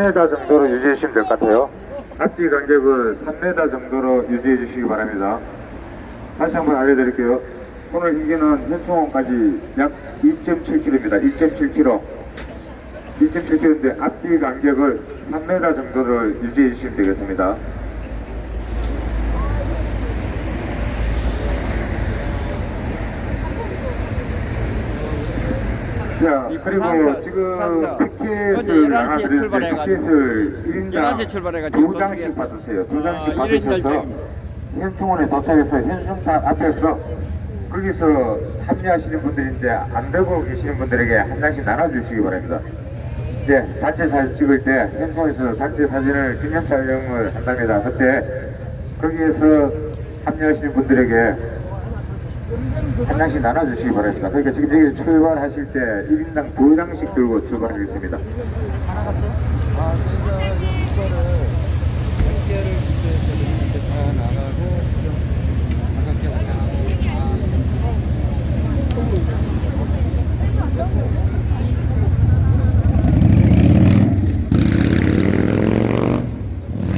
3m 정도로 유지해 주시면 될 것 같아요. 앞뒤 간격을 3m 정도로 유지해 주시기 바랍니다. 다시 한번 알려드릴게요. 오늘 인기는 현충원까지 약 2.7km입니다. 2.7km. 2.7km인데 앞뒤 간격을 3m 정도를 유지해 주시면 되겠습니다. 자, 그리고 지금 티켓을 11시에 하나 드릴 때. 티켓을 1인당 11시에 출발해가지고 두 장씩 도착했어. 받으세요. 두 장씩 아, 일인 받으셔서 열정입니다. 현충원에 도착해서 현충탑 앞에서 거기서 합류하시는 분들인데 안 되고 계시는 분들에게 한 장씩 나눠주시기 바랍니다. 이제 단체 사진 찍을 때 현충원에서 단체 사진을 기념 촬영을 한답니다. 그때 거기에서 합류하시는 분들에게 한 장씩 나눠주시기 바랍니다. 그러니까 지금 여기 출발하실 때 1인당 두 장씩 들고 출발하겠습니다.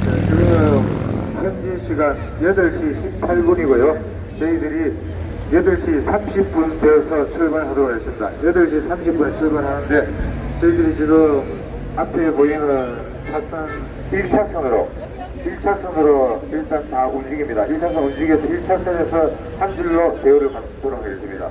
네, 지금 현지 시간 8시 18분이고요. 저희들이 8시 30분 되어서 출발하도록 하겠습니다. 8시 30분에 출발하는데 저희들이 지금 앞에 보이는 차선 1차선으로 1차선으로 일단 다 움직입니다. 1차선 움직여서 1차선에서 한 줄로 대우를 받도록 하겠습니다.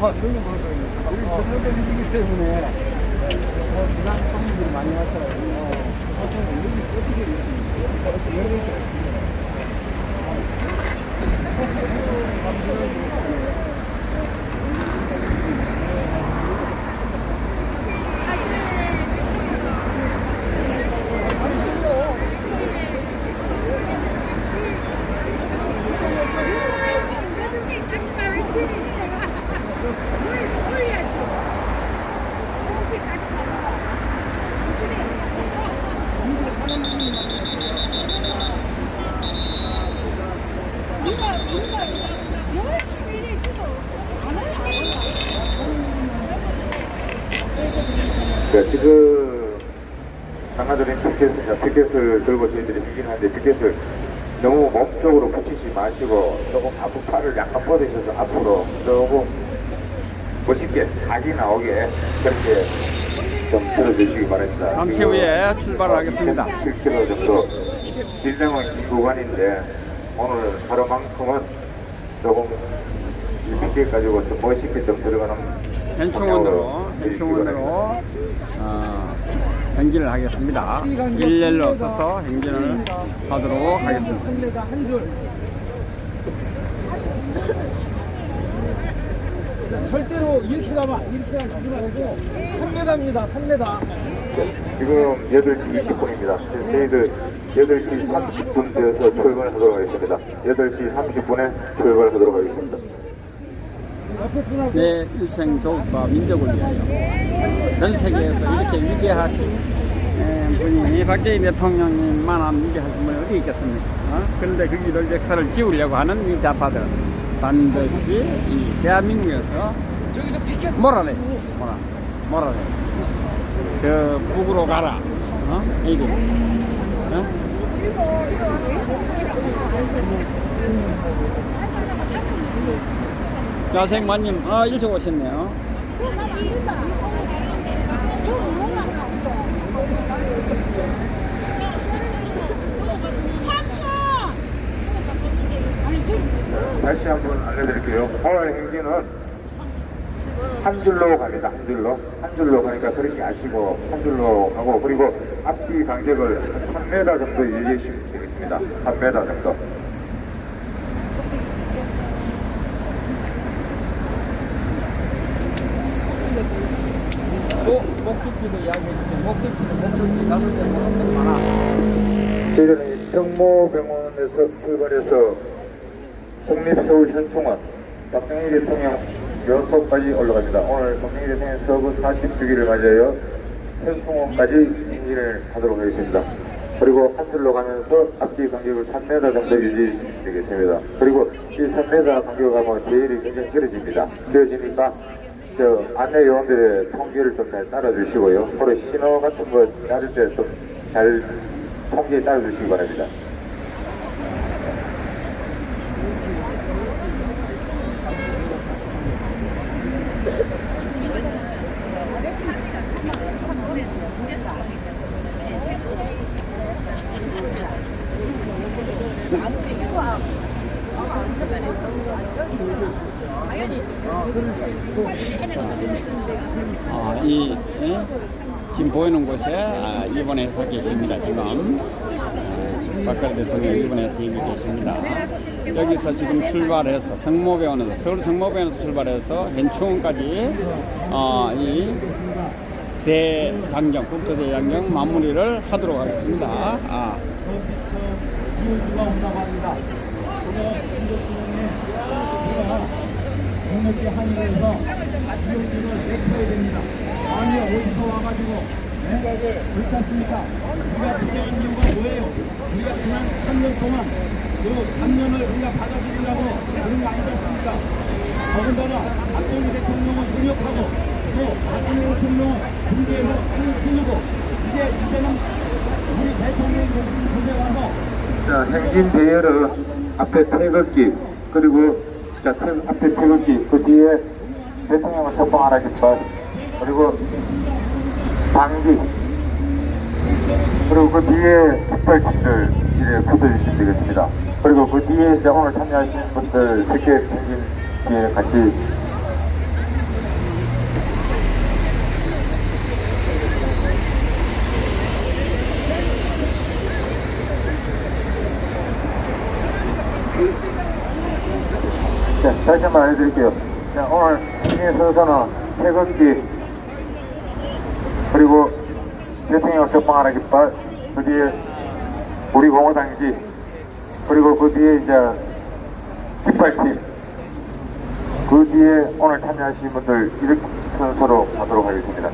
우리 선배들이기 때문에 뭐 부산 사람들이 많이 왔어요. 어떻게 어떻게 이렇게 네, 지금 장가들인 피켓을, 피켓을 들고 저희들이 행진하는데 피켓을 너무 몸쪽으로 붙이지 마시고 조금 앞으로 팔을 약간 뻗으셔서 앞으로 조금 멋있게 각이 나오게 그렇게 좀 들어주시기 바랍니다. 잠시 후에 출발하겠습니다. 7km 정도 진정은 긴 구간인데 오늘 하루만큼은 조금 이 피켓 가지고 좀 멋있게 좀 들어가는 현충원으로 현충원으로 어, 행진을 하겠습니다. 일렬로 서서 행진을 하도록 하겠습니다. 절대로 이렇게 가면 이렇게 가시지 말고 3m입니다. 3m. 지금 8시 20분입니다. 저희들 8시 30분 되어서 출발하도록 하겠습니다. 8시 30분에 출발하도록 하겠습니다. 내 일생 교육과 민족을 위하여 전 세계에서 이렇게 위대하신 에, 분이 박정희 대통령님만한 위대하신 분이 어디 있겠습니까? 어? 그런데 그 길을 역사를 지우려고 하는 이 좌파들 반드시 이 대한민국에서 저기서 피켓 몰아내 몰아 몰아내 저 북으로 가라 어? 이게 어? 자, 생마님, 아, 일찍 오셨네요. 다시 한번 알려드릴게요. 오늘 행진은 한 줄로 갑니다. 한 줄로. 한 줄로 가니까 그렇게 아시고 한 줄로 가고 그리고 앞뒤 간격을 한 3m 정도 유지해 주시면 되겠습니다. 한 3m 정도. 또, 많아. 저희들은 성모병원에서 출발해서 국립서울현충원 박정희 대통령 묘소까지 올라갑니다. 오늘 박정희 대통령 서거 40주기를 맞이하여 현충원까지 행진을 하도록 하겠습니다. 그리고 한 줄로 가면서 앞뒤 간격을 3m 정도 유지되겠습니다. 그리고 이 3m 간격을 가면 제일이 굉장히 길어집니다. 길어지니까 저 안내 요원들의 통계를 좀 잘 따라주시고요. 서로 신호 같은 거 따를 때 좀 잘 통계에 따라주시기 바랍니다. 아, 이 예? 지금 보이는 곳에 아, 입원해서 계십니다. 지금 아, 박근혜 대통령 입원해서 여기 계십니다. 여기서 지금 출발해서 성모병원에서 서울 성모병원에서 출발해서 현충원까지 어, 이 대장경 국토대장경 마무리를 하도록 하겠습니다. 아. 공력기 하늘에서 지옥지를 내쳐야 됩니다. 아니 어디서 와가지고 네? 그렇지 않습니까? 우리가 그게 있는 건 뭐예요? 우리가 그냥 3년 동안 그 감면을 우리가 받아들이려고 그런 거 아니지 않습니까? 더군다나 박정희 대통령은 능력하고 또 박정희 대통령은 군대에서 힘을 치르고 이제 이제는 우리 대통령이 계신 곳에 와서 자, 행진 대열의 앞에 태극기, 그리고 자, 태, 앞에 태극기, 그 뒤에 대통령을 석방하라 깃발, 그리고 방기, 그리고 그 뒤에 깃발팀들 이제 붙어주시면 되겠습니다. 그리고 그 뒤에 이제 오늘 참여하시는 분들 특히 행진 뒤에 같이 다시 한번 알려드릴게요. 자, 오늘 행진 순서는 태극기, 그리고 대통령 석방하라 깃발, 그 뒤에 우리 공화당지, 그리고 그 뒤에 이제 깃발팀, 그 뒤에 오늘 참여하신 분들 이렇게 순서로 가도록 하겠습니다.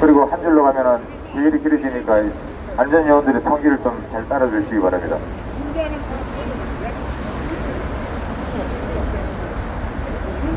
그리고 한 줄로 가면은 길이 길어지니까 이 안전요원들의 통기를 좀 잘 따라주시기 바랍니다. 우리는 여기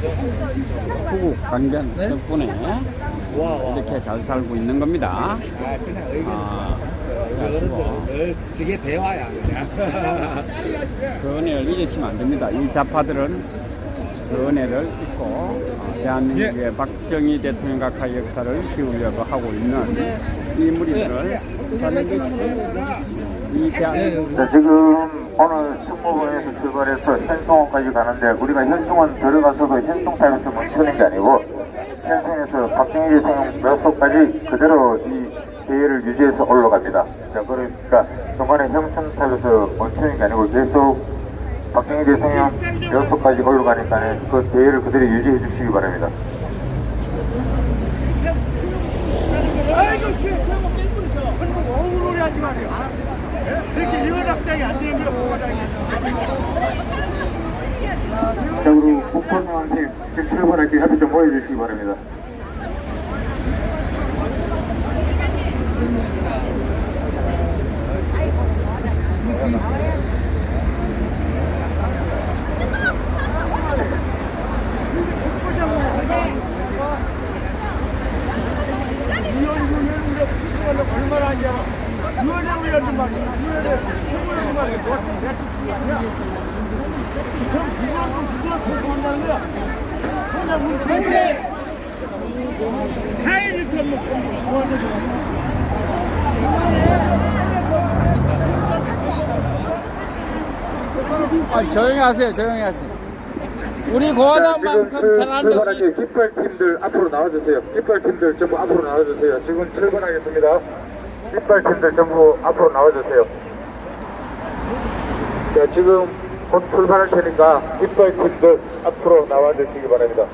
후국 강변 덕분에 이렇게 잘 살고 있는 겁니다. 아, 그래가지고. 저게 대화야 그냥. 그 은혜를 잊으시면 안 됩니다. 이 좌파들은 그 은혜를 잊고 어, 대한민국의 박정희 대통령 각하의 역사를 지우려고 하고 있는 이 무리들을 이 대한민국 자, 지금 오늘 승무원에서 출발해서 현송원까지 가는데 우리가 현송원 들어가서도 현송 타임에서 멈추는 게 아니고 현송에서 박정희 대통령 묘소까지 그대로 이 대회를 유지해서 올라갑니다. 자, 그러니까 중간에 현송 타임에서 멈추는 게 아니고 계속 박정희 대통령 묘소까지 올라가니까 그 대회를 그대로 유지해 주시기 바랍니다. 아이고 그 저거 뺑뿌리죠. 그리고 오물오리 하지 마세요. 그렇게 이원 학장이 안 되는 게 뭐가장이 자, 우리 국방장팀 지금 출발할 때 협의 좀 모여주시기 바랍니다. 얼마나 하냐. 유언에 올려준 말이야. 유언에 최고라는 말이야. 뭐 같은 대충 아니야. 그럼 거야. 성장. 아, 조용히 하세요. 조용히 하세요. 우리 자, 고화당만큼 지금 편한 데 출발할 때 깃발팀들 앞으로 나와주세요. 깃발팀들 전부 앞으로 나와주세요. 지금 출발하겠습니다. 깃발팀들 전부 앞으로 나와주세요. 자, 지금 곧 출발할 테니까 깃발 팀들 앞으로 나와 주시기 바랍니다.